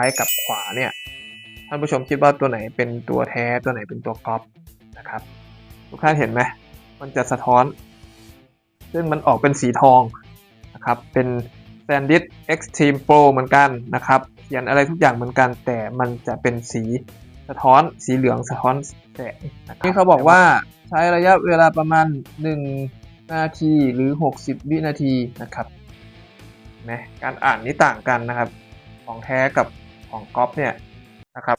ซ้ายกับขวาเนี่ยท่านผู้ชมคิดว่าตัวไหนเป็นตัวแท้ตัวไหนเป็นตัวก๊อปนะครับทุกท่านเห็นไหมมันจะสะท้อน ซึ่งมันออกเป็นสีทองนะครับเป็น SanDisk Extreme Pro เหมือนกันนะครับเขียนอะไรทุกอย่างเหมือนกัน แต่มันจะเป็นสีสะท้อนสีเหลืองสะท้อนแสงนี่เขาบอกว่าใช้ระยะเวลาประมาณ 1 นาทีหรือ 60 วินาทีนะครับนไหมการอ่านนี่ต่างกันนะครับ ของแท้กับ ของก๊อปเนี่ยนะครับ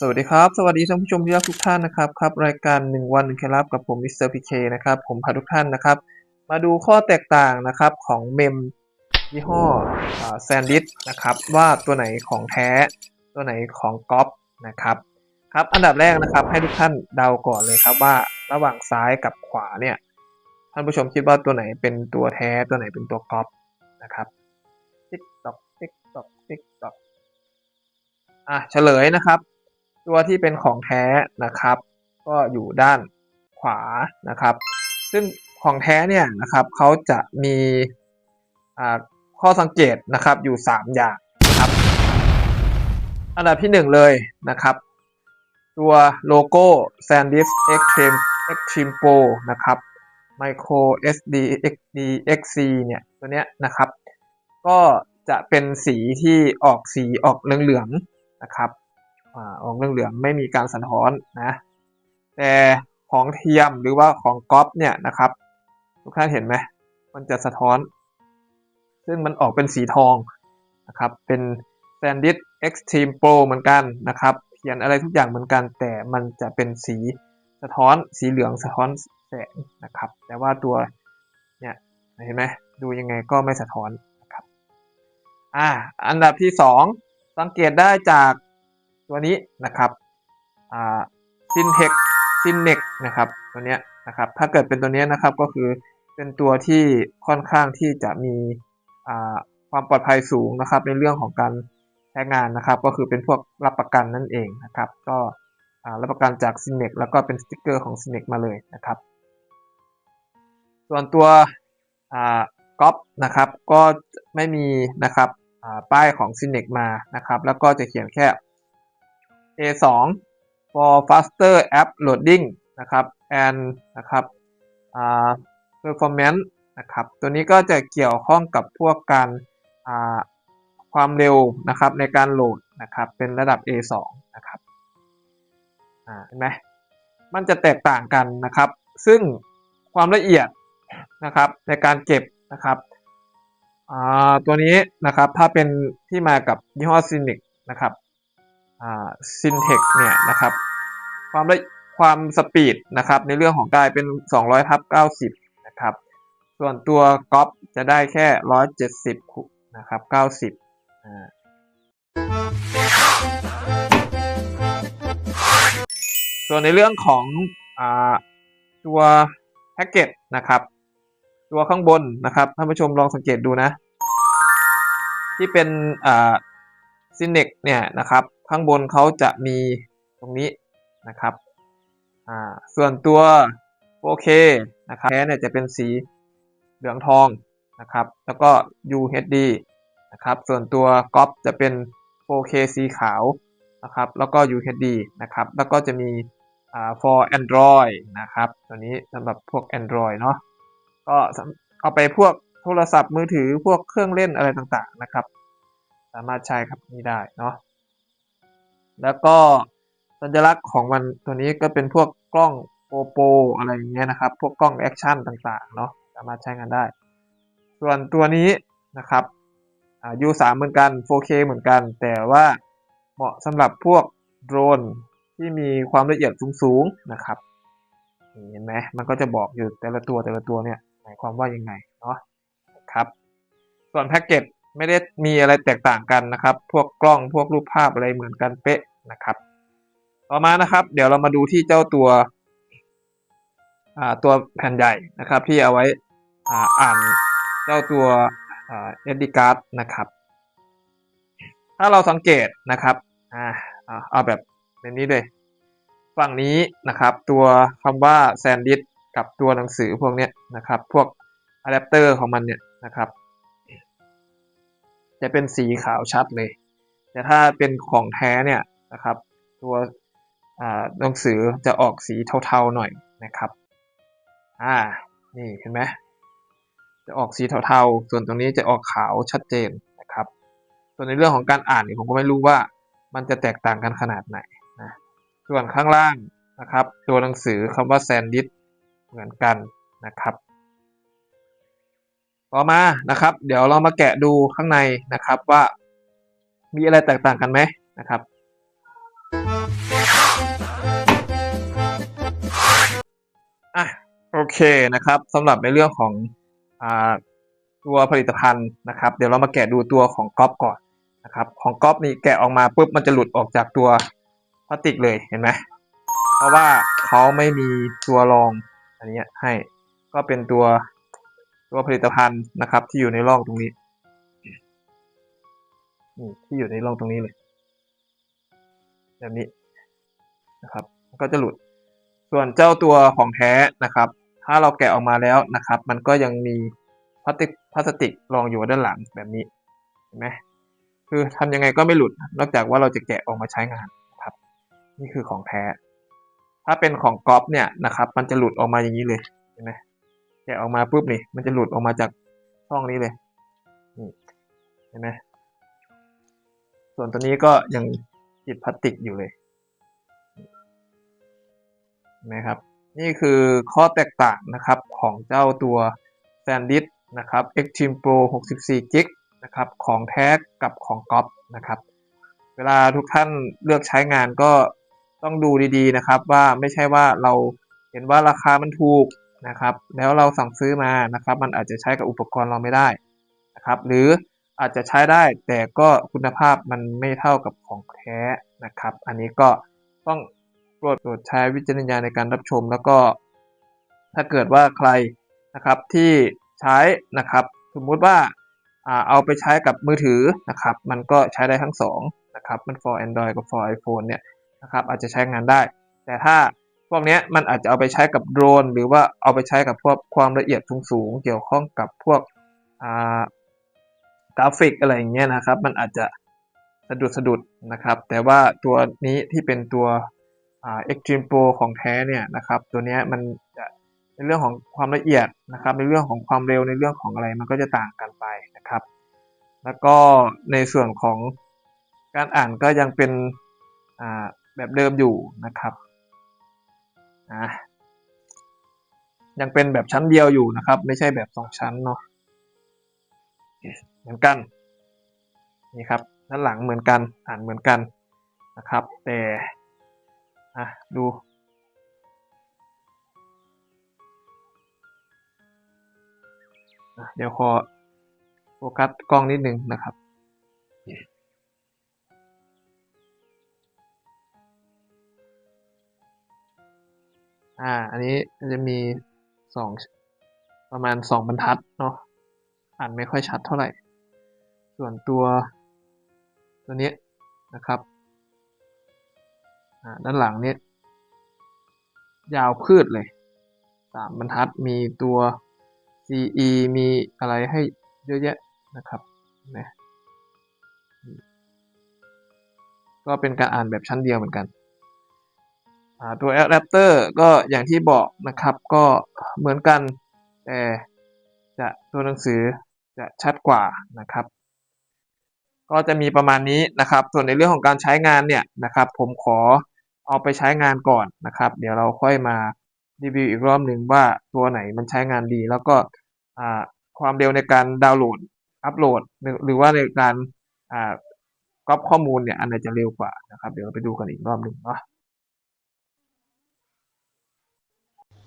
สวัสดีครับ สวัสดีท่านผู้ชมที่รักทุกท่านนะครับครับรายการ1วัน1เคล็ดลับกับผมมิสเตอร์พีเคนะครับผมพาทุกท่านนะครับ มาดูข้อแตกต่างนะครับของเมมยี่ห้อแซนดิสนะครับว่าตัวไหนของแท้ตัวไหนของก๊อปนะครับครับอันดับแรกนะครับให้ทุกท่านเดาก่อนเลยครับว่าระหว่างซ้ายกับขวาเนี่ยท่านผู้ชมคิดว่าตัวไหนเป็นตัวแท้ตัวไหนเป็นตัวก๊อปนะครับติ๊กตอกติ๊กตอกติ๊กตอกอะเฉลยนะครับ ตัวที่เป็นของแท้นะครับ ก็อยู่ด้านขวานะครับ ซึ่งของแท้เนี่ยนะครับเขาจะมีข้อสังเกตนะครับอยู่ 3 อย่างนะครับ อันดับที่ 1 เลยนะครับ ตัวโลโก้ SanDisk Extreme Extreme Pro นะครับ Micro SD XD XC เนี่ยตัวเนี้ยนะครับ ก็จะเป็นสีที่ออกสีออกเหลืองๆนะครับ อ่าออกเหลืองๆไม่มีการสะท้อนนะแต่ของเทียมหรือว่าของก๊อปเนี่ยนะครับ ทุกท่านเห็นไหมมันจะสะท้อน ซึ่งมันออกเป็นสีทองนะครับเป็น SanDisk Extreme Pro เหมือนกันนะครับเขียนอะไรทุกอย่างเหมือนกัน แต่มันจะเป็นสีสะท้อนสีเหลืองสะท้อนแสงนะครับ แต่ว่าตัวเนี่ยเห็นไหมดูยังไงก็ไม่สะท้อนนะครับอ่าอันดับที่สองสังเกตได้จาก ตัวนี้นะครับซินเทคซินเนกนะครับตัวเนี้ยนะครับถ้าเกิดเป็นตัวเนี้ยนะครับก็คือเป็นตัวที่ค่อนข้างที่จะมีความปลอดภัยสูงนะครับ ในเรื่องของการใช้งานนะครับ ก็คือเป็นพวกรับประกันนั่นเองนะครับ ก็รับประกันจากซินเนกแล้วก็เป็นสติกเกอร์ของซินเนกมาเลยนะครับ ส่วนตัวก๊อปนะครับก็ไม่มีนะครับป้ายของซินเนกมานะครับ แล้วก็จะเขียนแค่ A2 for faster app loading นะครับ and นะครับอ่า performance นะครับ ตัวนี้ก็จะเกี่ยวข้องกับพวกการความเร็วนะครับในการโหลดนะครับเป็นระดับ A2 นะครับเห็นไหมมันจะแตกต่างกันนะครับ ซึ่งความละเอียดนะครับในการเก็บนะครับตัวนี้นะครับถ้าเป็นที่มากับยี่ห้อ Cynic นะครับ ซินเทคเนี่ยนะครับความละความสปีดนะครับในเรื่องของกายเป็น 200ทับ90นะครับส่วนตัวก๊อปจะได้แค่ 170นะครับ90อ่าส่วนในเรื่องของอตัวแพ็กเกจนะครับ ตัวข้างบนนะครับท่านผู้ชมลองสังเกตดูนะ ที่เป็นซินเนกเนี่ยนะครับ ข้างบนเขาจะมีตรงนี้นะครับอ่าส่วนตัว 4K นะครับแท้เนี่ยจะเป็นสีเหลืองทองนะครับ แล้วก็ UHD นะครับ ส่วนตัวก๊อปจะเป็น 4K สีขาวนะครับ แล้วก็ UHD นะครับ แล้วก็จะมีอ่า for Android นะครับ ตัวนี้สำหรับพวก Android เนาะ ก็เอาไปพวกโทรศัพท์มือถือพวกเครื่องเล่นอะไรต่างๆนะครับ สามารถใช้ครับนี้ได้เนาะ แล้วก็สัญลักษณ์ของมันตัวนี้ก็เป็นพวกกล้องโปโปอะไรอย่างเงี้ยนะครับ พวกกล้องแอคชั่นต่างๆเนาะสามารถใช้งานได้ ส่วนตัวนี้นะครับอ่า U3 เหมือนกัน 4K เหมือนกัน แต่ว่าเหมาะสำหรับพวกโดรนที่มีความละเอียดสูงๆนะครับเห็นไหมมันก็จะบอกอยู่แต่ละตัวแต่ละตัวเนี่ยหมายความว่ายังไงเนาะคนะครับ ส่วนแพ็กเกจ ไม่ได้มีอะไรแตกต่างกันนะครับ พวกกล้องพวกรูปภาพอะไรเหมือนกันเป๊ะนะครับ ต่อมานะครับ เดี๋ยวเรามาดูที่เจ้าตัวอ่าตัวแผ่นใหญ่นะครับ ที่เอาไว้อ่านเจ้าตัวอ่า SD card นะครับ ถ้าเราสังเกตนะครับอ่าอ่าเอาแบบในนี้เลยฝั่งนี้นะครับ ตัวคำว่า SanDisk กับตัวหนังสือพวกเนี้ยนะครับ พวกอะแดปเตอร์ของมันเนี่ยนะครับ จะเป็นสีขาวชัดเลย แต่ถ้าเป็นของแท้เนี่ยนะครับ ตัวอ่าหนังสือจะออกสีเทาๆหน่อยนะครับอ่านี่เห็นไหมจะออกสีเทาๆ ส่วนตรงนี้จะออกขาวชัดเจนนะครับ ส่วนในเรื่องของการอ่านเนี่ยผมก็ไม่รู้ว่ามันจะแตกต่างกันขนาดไหนนะส่วนข้างล่างนะครับ ตัวหนังสือคำว่า SanDisk เหมือนกันนะครับ ต่อมานะครับ เดี๋ยวเรามาแกะดูข้างในนะครับว่า มีอะไรแตกต่างกันไหมนะครับอะโอเคนะครับสำหรับในเรื่องของอ่าตัวผลิตภัณฑ์นะครับ เดี๋ยวเรามาแกะดูตัวของก๊อปก่อนนะครับ ของก๊อปนี่แกะออกมาปุ๊บมันจะหลุดออกจากตัวพลาสติกเลยเห็นไหมเพราะว่าเขาไม่มีตัวรองอันนี้ให้ก็เป็นตัว ตัวผลิตภัณฑ์นะครับ ที่อยู่ในร่องตรงนี้นี่ที่อยู่ในร่องตรงนี้เลย แบบนี้นะครับ ก็จะหลุด ส่วนเจ้าตัวของแท้นะครับ ถ้าเราแกะออกมาแล้วนะครับ มันก็ยังมีพลาสติกพลาสติกรองอยู่ด้านหลังแบบนี้เห็นไหมคือทำยังไงก็ไม่หลุด นอกจากว่าเราจะแกะออกมาใช้งานนะครับ นี่คือของแท้ ถ้าเป็นของก๊อปเนี่ยนะครับ มันจะหลุดออกมาอย่างนี้เลยเห็นไหม แกะออกมาปุ๊บนี่มันจะหลุดออกมาจากช่องนี้เลยนี่เห็นไหมส่วนตัวนี้ก็ยังติดพลาสติกอยู่เลยนะครับ นี่คือข้อแตกต่างนะครับของเจ้าตัว SanDisk นะครับ Extreme Pro 64 g b นะครับของแท้กับของก๊อปนะครับ เวลาทุกท่านเลือกใช้งานก็ต้องดูดีๆนะครับ ว่าไม่ใช่ว่าเราเห็นว่าราคามันถูก นะครับ แล้วเราสั่งซื้อมานะครับ มันอาจจะใช้กับอุปกรณ์เราไม่ได้นะครับ หรืออาจจะใช้ได้แต่ก็คุณภาพมันไม่เท่ากับของแท้นะครับ อันนี้ก็ต้องโปรดโปรดใช้วิจารณญาณในการรับชม แล้วก็ ถ้าเกิดว่าใครนะครับที่ใช้นะครับ สมมุติว่าอ่าเอาไปใช้กับมือถือนะครับ มันก็ใช้ได้ทั้งสองนะครับมัน for Android กับ for iPhone เนี่ยนะครับอาจจะใช้งานได้ แต่ถ้า พวกนี้มันอาจจะเอาไปใช้กับโดรน หรือว่าเอาไปใช้กับพวกความละเอียดสูงๆเกี่ยวข้องกับพวกกราฟิกอะไรอย่างเงี้ยนะครับ มันอาจจะสะดุดสะดุดนะครับ แต่ว่าตัวนี้ที่เป็นตัวอ่า Extreme Pro ของแท้เนี่ยนะครับ ตัวเนี้ยมันจะในเรื่องของความละเอียดนะครับ ในเรื่องของความเร็วในเรื่องของอะไรมันก็จะต่างกันไปนะครับ แล้วก็ในส่วนของการอ่านก็ยังเป็นแบบเดิมอยู่นะครับ อ่ายังเป็นแบบชั้นเดียวอยู่นะครับ ไม่ใช่แบบสองชั้นเนาะเหมือนกันนี่ครับด้านหลังเหมือนกันอ่านเหมือนกันนะครับ แต่อะดูเดี๋ยวขอโฟกัสกล้องนิดนึงนะครับ อ่า อันนี้จะมีสองประมาณสองบรรทัดเนาะอ่านไม่ค่อยชัดเท่าไหร่ ส่วนตัวตัวนี้นะครับอ่าด้านหลังเนี่ยยาวพืดเลยสามบรรทัดมีตัว CE มีอะไรให้เยอะแยะนะครับนะก็เป็นการอ่านแบบชั้นเดียวเหมือนกัน อ่าตัว adapter ก็อย่างที่บอกนะครับก็เหมือนกันแต่จะตัวหนังสือจะชัดกว่านะครับ ก็จะมีประมาณนี้นะครับ ส่วนในเรื่องของการใช้งานเนี่ยนะครับ ผมขอเอาไปใช้งานก่อนนะครับ เดี๋ยวเราค่อยมารีวิวอีกรอบหนึ่งว่าตัวไหนมันใช้งานดี แล้วก็ความเร็วในการดาวน์โหลดอัปโหลด หรือว่าในการก๊อปข้อมูลเนี่ยอันไหนจะเร็วกว่านะครับ เดี๋ยวเราไปดูกันอีกรอบหนึ่งเนาะ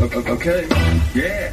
okay. Yeah.